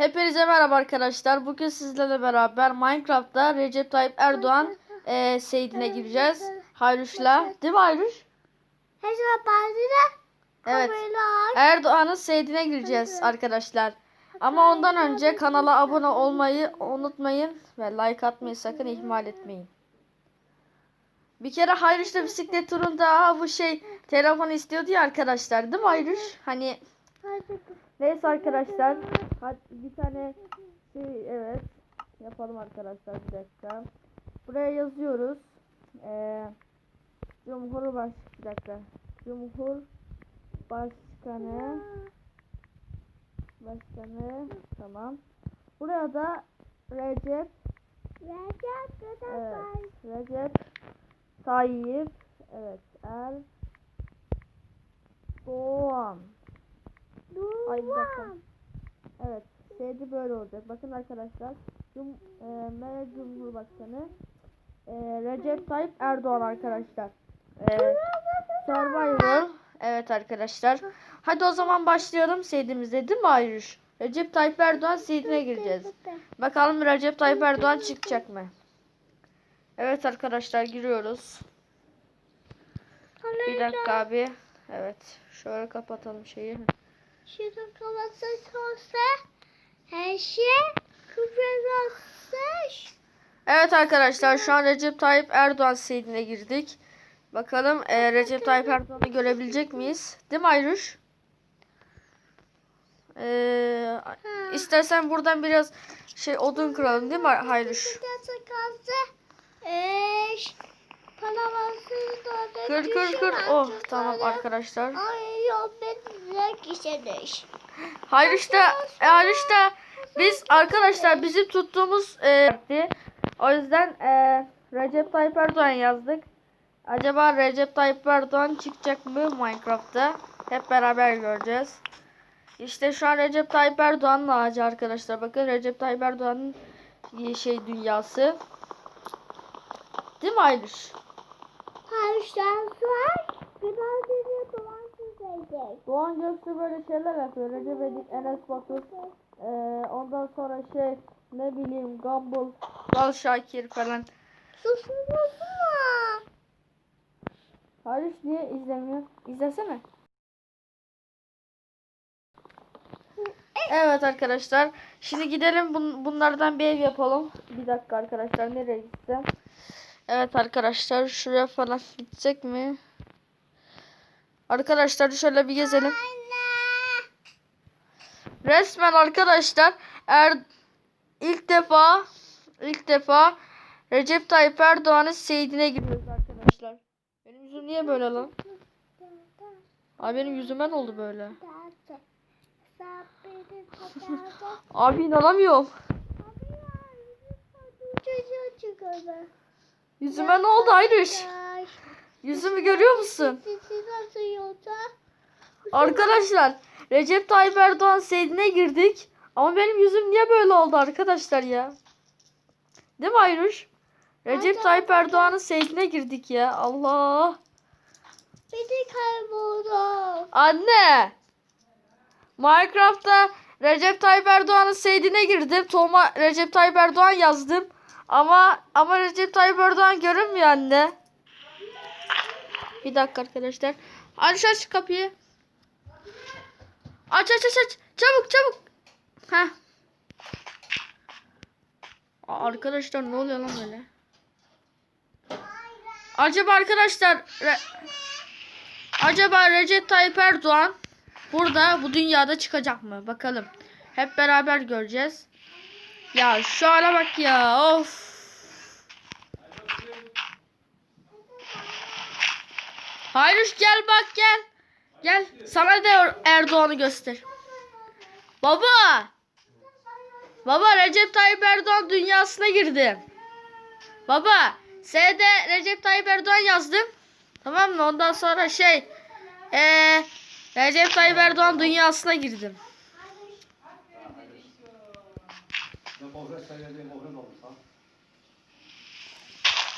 Hepinize merhaba arkadaşlar. Bugün sizlerle beraber Minecraft'ta Recep Tayyip Erdoğan e, Seyidine gireceğiz. Hayruş'la. Değil mi Hayruş? Evet. Erdoğan'ın Seyidine gireceğiz arkadaşlar. Ama ondan önce kanala abone olmayı unutmayın ve like atmayı sakın ihmal etmeyin. Bir kere Hayruş'la bisiklet turunda bu şey telefon istiyordu ya arkadaşlar. Değil mi Hayruş? Hani Neyse arkadaşlar. Hadi bir tane şey evet yapalım arkadaşlar bir dakika. Buraya yazıyoruz. Ee, Cumhurbaş bir dakika. Cumhur Başkanı tamam. Buraya da Recep Recep evet, Recep Tayyip evet Erdoğan Ay bir dakika. Evet, şeydi böyle olacak. Bakın arkadaşlar, Cum e, M Cumhurbaşkanı e, Recep Tayyip Erdoğan arkadaşlar. E, Survivor. Evet arkadaşlar. Hadi o zaman başlayalım seydimize değil mi Ayruş? Recep Tayyip Erdoğan seydine gireceğiz. Bakalım Recep Tayyip Erdoğan çıkacak mı? Evet arkadaşlar giriyoruz. Bir dakika abi. Evet. Şöyle kapatalım şeyi. Şunu kafası olsa her şey kıvırılsa Evet arkadaşlar şu an Recep Tayyip Erdoğan seydine girdik. Bakalım e, Recep Tayyip Erdoğan'ı görebilecek miyiz? Değil mi Ayruş? E, istersen buradan biraz şey odun kıralım değil mi? Kıvırılsa kalsa Kır kır kır. Oh tamam arkadaşlar. Ay yok ben ne kişidir. Hayruş da e, Hayruş da biz arkadaşlar bizim tuttuğumuz e, o yüzden e, Recep Tayyip Erdoğan yazdık. Acaba Recep Tayyip Erdoğan çıkacak mı Minecraft'ta? Hep beraber göreceğiz. İşte şu an Recep Tayyip Erdoğan'ın ağacı arkadaşlar. Bakın Recep Tayyip Erdoğan'ın şey dünyası. Değil mi Ayluş? Her şanslar biraz bir duman çizecek. Doğan Göksu böyle şeyler yapıyor. Recep Edik, Enes Batur. Ee, ondan sonra şey ne bileyim Gumball, Dal Şakir falan. Susmuyorsun Halis niye izlemiyor? İzlesene. Evet arkadaşlar. Şimdi gidelim bun- bunlardan bir ev yapalım. Bir dakika arkadaşlar nereye gitsem? Evet arkadaşlar şuraya falan gidecek mi? Arkadaşlar şöyle bir gezelim. Resmen arkadaşlar er ilk defa ilk defa Recep Tayyip Erdoğan'ın seydine giriyoruz arkadaşlar. Benim yüzüm niye böyle lan? Abi benim yüzüme ne oldu böyle? Abi inanamıyorum. Yüzüme ne oldu Ayruş? Yüzümü görüyor musun? Arkadaşlar Recep Tayyip Erdoğan seydine girdik. Ama benim yüzüm niye böyle oldu arkadaşlar ya? Değil mi Ayruş? Recep Tayyip Erdoğan'ın seydine girdik ya. Allah. Beni kayboldu. Anne. Minecraft'ta Recep Tayyip Erdoğan'ın seydine girdim. Toma Recep Tayyip Erdoğan yazdım. Ama ama Recep Tayyip Erdoğan görünmüyor anne. Bir dakika arkadaşlar. Aç aç kapıyı. Aç aç aç aç. Çabuk çabuk. Heh. Arkadaşlar ne oluyor lan böyle? Acaba arkadaşlar Re- Acaba Recep Tayyip Erdoğan burada bu dünyada çıkacak mı? Bakalım. Hep beraber göreceğiz. Ya şu ana bak ya. Of. Hayruş gel bak gel. Gel. Sana da Erdoğan'ı göster. Baba. Baba Recep Tayyip Erdoğan dünyasına girdi. Baba. S'de Recep Tayyip Erdoğan yazdım. Tamam mı? Ondan sonra şey eee Recep Tayyip Erdoğan dünyasına girdim.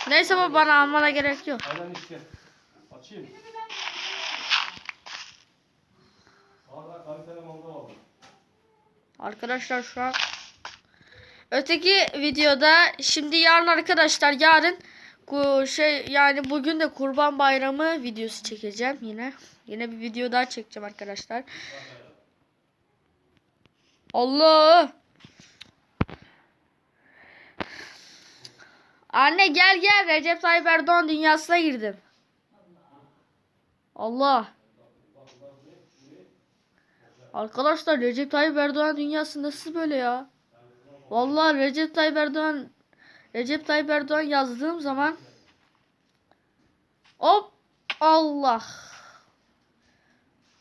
Neyse baba bana almana gerek yok. Aynen işte. Açayım. Arkadaşlar şu an öteki videoda şimdi yarın arkadaşlar yarın şey yani bugün de Kurban Bayramı videosu çekeceğim yine. Yine bir video daha çekeceğim arkadaşlar. Allah! Anne gel gel Recep Tayyip Erdoğan dünyasına girdim. Allah. Arkadaşlar Recep Tayyip Erdoğan dünyası nasıl böyle ya? Vallahi Recep Tayyip Erdoğan Recep Tayyip Erdoğan yazdığım zaman hop Allah.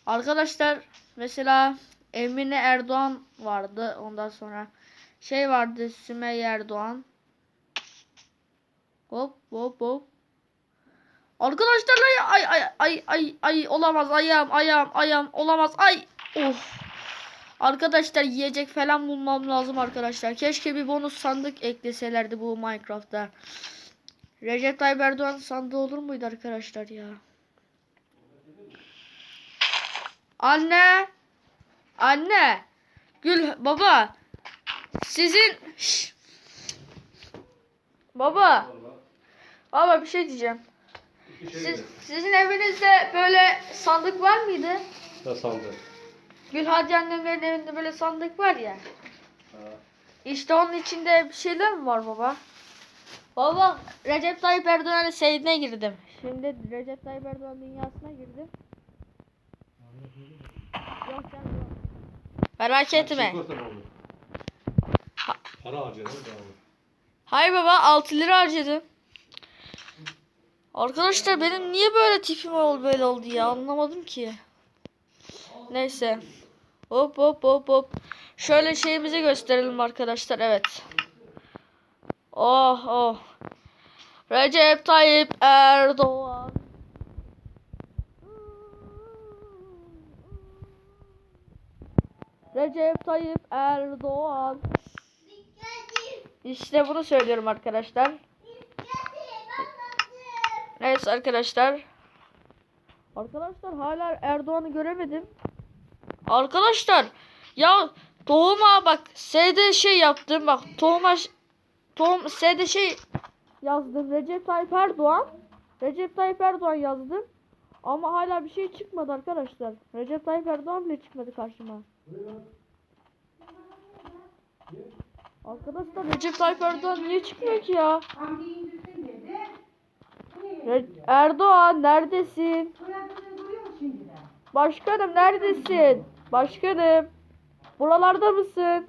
Arkadaşlar mesela Emine Erdoğan vardı. Ondan sonra şey vardı Sümeyye Erdoğan. Hop hop hop. Arkadaşlar ay ay ay ay ay olamaz ayağım ayağım ayağım olamaz ay. Of. Arkadaşlar yiyecek falan bulmam lazım arkadaşlar. Keşke bir bonus sandık ekleselerdi bu Minecraft'ta. Recep Tayyip Erdoğan sandığı olur muydu arkadaşlar ya? Anne. Anne. Gül baba. Sizin Şş. Baba. Baba bir şey diyeceğim. Şey Siz, sizin evinizde böyle sandık var mıydı? Ne sandın? Gül Hacı annemlerin evinde böyle sandık var ya. Ha. İşte onun içinde bir şeyler mi var baba? Baba Recep Tayyip Erdoğan'ın seyirine girdim. Şimdi Recep Tayyip Erdoğan dünyasına girdim. Yok sen yok. Merak etme. Para harcadın. Hayır baba 6 lira harcadım. Arkadaşlar benim niye böyle tipim oldu böyle oldu ya anlamadım ki. Neyse. Hop hop hop hop. Şöyle şeyimizi gösterelim arkadaşlar evet. Oh oh. Recep Tayyip Erdoğan. Recep Tayyip Erdoğan. İşte bunu söylüyorum arkadaşlar. Neyse arkadaşlar. Arkadaşlar hala Erdoğan'ı göremedim. Arkadaşlar ya tohuma bak S'de şey yaptım bak tohuma tohum S'de şey yazdım Recep Tayyip Erdoğan. Recep Tayyip Erdoğan yazdım. Ama hala bir şey çıkmadı arkadaşlar. Recep Tayyip Erdoğan bile çıkmadı karşıma. Arkadaşlar Recep Tayyip Erdoğan niye çıkmıyor ki ya? Erdoğan neredesin? Başkanım neredesin? Başkanım. Buralarda mısın?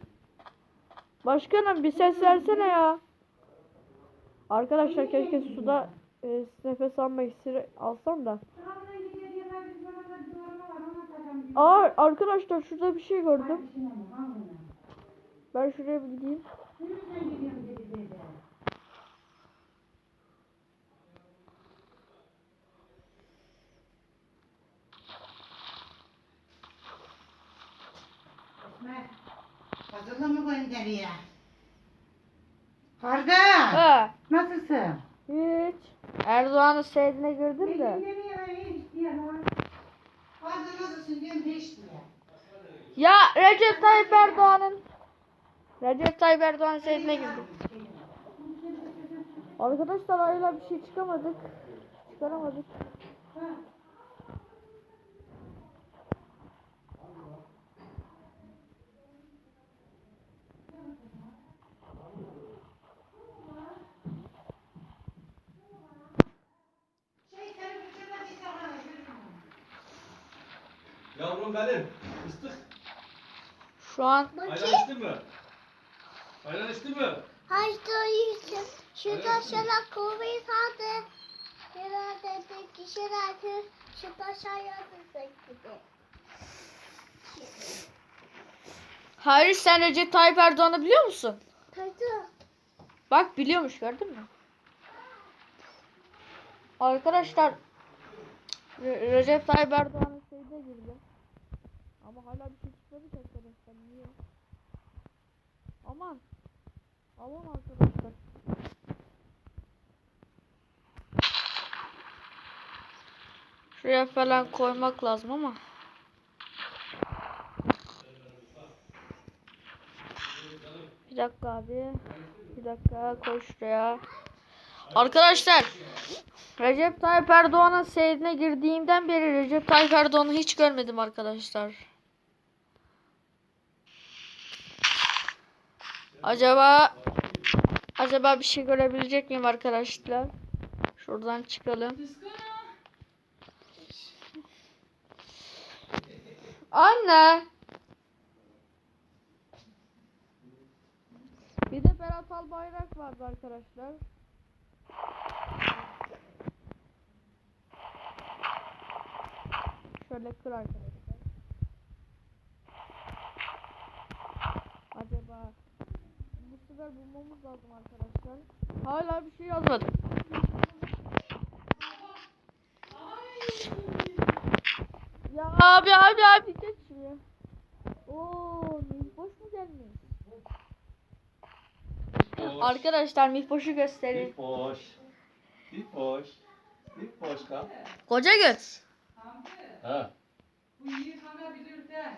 Başkanım bir ses versene ya. Arkadaşlar keşke suda e, nefes almak iksiri alsam da. Aa arkadaşlar şurada bir şey gördüm. Ben şuraya bir gideyim. Gönderiyor? Karga, Ha, nasılsın? hiç. Erdoğan'ın hiç diyor lan. Karga nasılsın diyorum, hiç diyor. Ya Recep Tayyip Erdoğan'ın Recep Tayyip Erdoğan'ın sevdiğine girdim. Arkadaşlar hala bir şey çıkamadık. Çıkaramadık. Yavrum benim. Fıstık. Şu an Ayran içtin mi? Ayran içtin mi? Hastayım. Şurada şöyle kuvvet aldı. Herhalde de kişilerdi. Şurada şayadı gibi. Hayır sen Recep Tayyip Erdoğan'ı biliyor musun? Tadı. Bak biliyormuş gördün mü? Arkadaşlar Re- Recep Tayyip Erdoğan'ın şeyde girdi. Ama hala bir şey çıkmadı ki arkadaşlar. Niye? Aman. Aman arkadaşlar. Şuraya falan koymak lazım ama. Bir dakika abi. Bir dakika koş şuraya. Arkadaşlar Recep Tayyip Erdoğan'ın seyrine girdiğimden beri Recep Tayyip Erdoğan'ı hiç görmedim arkadaşlar. Acaba acaba bir şey görebilecek miyim arkadaşlar? Şuradan çıkalım. Anne. Bir de Berat Albayrak vardı arkadaşlar. Şöyle kır arkadaşlar. Acaba bu sefer bulmamız lazım arkadaşlar. Hala bir şey yazmadı. Ya abi abi abi geç şuraya. Oo, Mihboş mu gelmiş? Arkadaşlar Mihboş'u gösterin. Bir boş. Bir boş. Bir boş kal. Koca göz. Ha. Bu yıkanabilir de.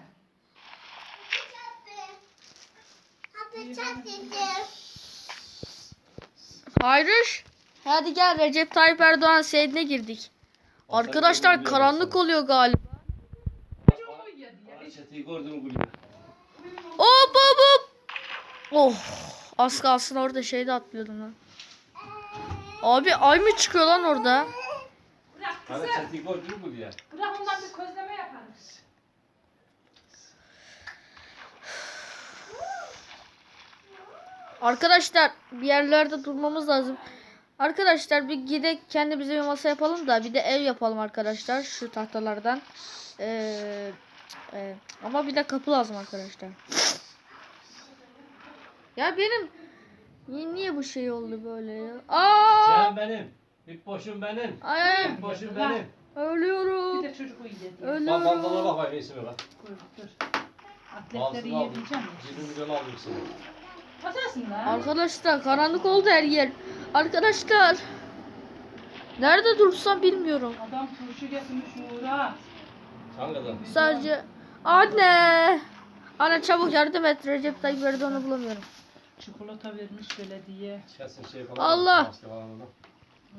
Hayır. Hadi gel Recep Tayyip Erdoğan seyrine girdik. Arkadaşlar karanlık oluyor galiba. Hop hop hop. Oh. Az kalsın orada şeyde atlıyordum lan. Abi ay mı çıkıyor lan orada? Bırak gördün mü diye. Bırak ondan bir közleme Arkadaşlar bir yerlerde durmamız lazım. Arkadaşlar bir gidek kendimize bir masa yapalım da bir de ev yapalım arkadaşlar şu tahtalardan. Ee, e, ama bir de kapı lazım arkadaşlar. Ya benim niye, niye bu şey oldu böyle ya? Aa! Sen benim. Bir boşum benim. Ay, Bir boşum benim. ölüyorum. Bir de çocuk uyuyor diye. Bak Ölüyorum. bak bakayım ismi bak. Dur dur. Atletleri Bazısını aldım. yiyebileceğim. 20 milyon aldım seni. Atarsın lan. Arkadaşlar karanlık oldu her yer. Arkadaşlar. Nerede dursam bilmiyorum. Adam turşu getirmiş Uğur'a. Sadece anne. Anne çabuk yardım et. Recep Tayyip Erdoğan'ı bulamıyorum. Çikolata vermiş belediye. Kesin şey falan. Allah! Maske falan da.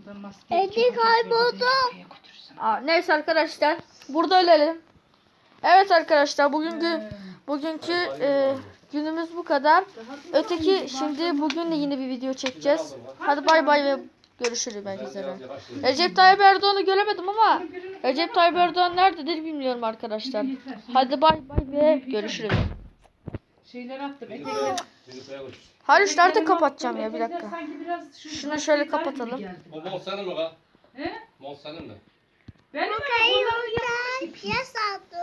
O da maske. Edi çikolata kayboldu. belediye kapıya götürsün. Aa, neyse arkadaşlar. Burada ölelim. Evet arkadaşlar bugünkü bugünkü e, günümüz bu kadar. Öteki şimdi bugün de yine bir video çekeceğiz. Hadi bay bay ve görüşürüz belki üzere. Recep Tayyip Erdoğan'ı göremedim ama Recep Tayyip Erdoğan nerededir bilmiyorum arkadaşlar. Hadi bay bay ve görüşürüz. Şeyler attım. Hayır artık kapatacağım ya bir dakika. sanki biraz şu Şunu şöyle kapatalım. O mi lan? He? Senin mi? Benim mi? Kayıyor